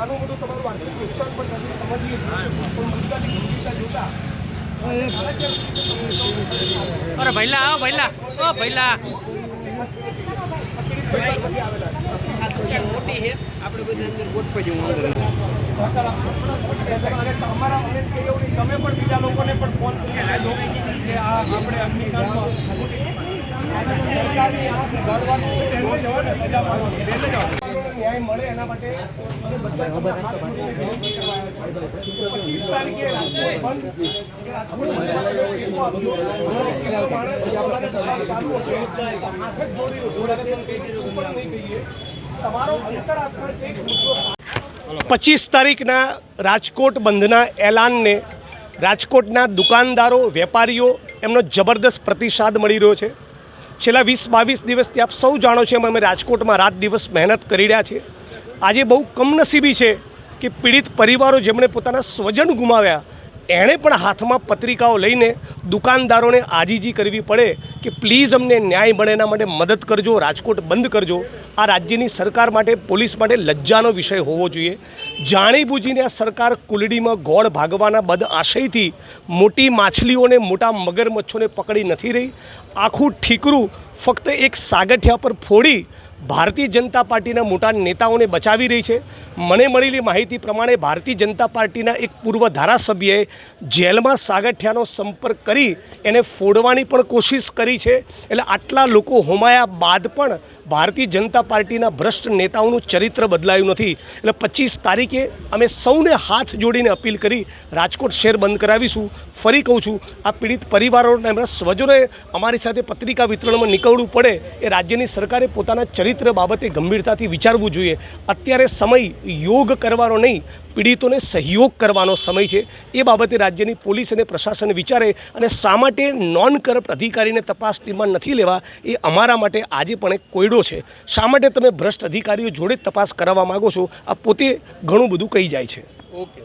નાનું મોટું તમારું આર્થિક અરે ભૈલા આવો ભૈલા ઓ ભૈલા મોટી છે આપણે બધા અંદર ગોઠવા જવું અંદર તમારા મને એવું તમે પણ બીજા લોકોને પણ ફોન કરી કે આ આપણે અગ્નિકાંડમાં સરકારની આ ઘરવાનું સજા પાડવાની ન્યાય મળે એના માટે પચીસ તારીખે પચીસ તારીખના રાજકોટ બંધના એલાનને રાજકોટના દુકાનદારો વેપારીઓ એમનો જબરદસ્ત પ્રતિસાદ મળી રહ્યો છે છેલ્લા વીસ, બાવીસ દિવસથી આપ સૌ જાણો છો એમ અમે રાજકોટમાં રાત દિવસ મહેનત કરી રહ્યા છીએ. આજે બહુ કમનસીબી છે કે પીડિત પરિવારો જેમણે પોતાના સ્વજન ગુમાવ્યા એણે પણ હાથમાં પત્રિકાઓ લઈને દુકાનદારોને આજીજી કરવી પડે કે પ્લીઝ અમને ન્યાય મળે, એના માટે મદદ કરજો, રાજકોટ બંધ કરજો. આ રાજ્યની સરકાર માટે, પોલીસ માટે લજ્જાનો વિષય હોવો જોઈએ. જાણીબૂજીને આ સરકાર કુલડીમાં ગોળ ભાગવાના બદ આશયથી મોટી માછલીઓને મોટા મગરમચ્છોને પકડી નથી રહી. આખું ઠીકરું ફક્ત એક સાગઠિયા પર ફોડી ભારતીય જનતા પાર્ટીના મોટા નેતાઓને બચાવી રહી છે. મને મળેલી માહિતી પ્રમાણે ભારતીય જનતા પાર્ટીના એક પૂર્વ ધારાસભ્યએ જેલમાં સાગઠિયાનો સંપર્ક કરી એને ફોડવાની પણ કોશિશ કરી છે. એટલે આટલા લોકો હોમાયા બાદ પણ ભારતીય જનતા પાર્ટીના ભ્રષ્ટ નેતાઓનું ચરિત્ર બદલાયું નથી. એટલે પચીસ તારીખે અમે સૌને હાથ જોડીને અપીલ કરી રાજકોટ શહેર બંધ કરાવીશું. ફરી કહું છું, આ પીડિત પરિવારોને, એમના સ્વજનોએ અમારી સાથે પત્રિકા વિતરણમાં નીકળવું પડે એ રાજ્યની સરકારે પોતાના ચરિત્ર બાબતે ગંભીરતાથી વિચારવું જોઈએ. અત્યારે સમય યોગ કરવાનો નહીં, પીડિતોને સહયોગ કરવાનો સમય છે. એ બાબતે રાજ્યની પોલીસ અને પ્રશાસન વિચારે અને શા માટે નોન કરપ્ટ અધિકારીને તપાસ ટીમમાં નથી લેવા એ અમારા માટે આજે પણ એક કોયડો છે. શા માટે તમે ભ્રષ્ટ અધિકારીઓ જોડે તપાસ કરાવવા માગો છો? આ પોતે ઘણું બધું કહી જાય છે. ઓકે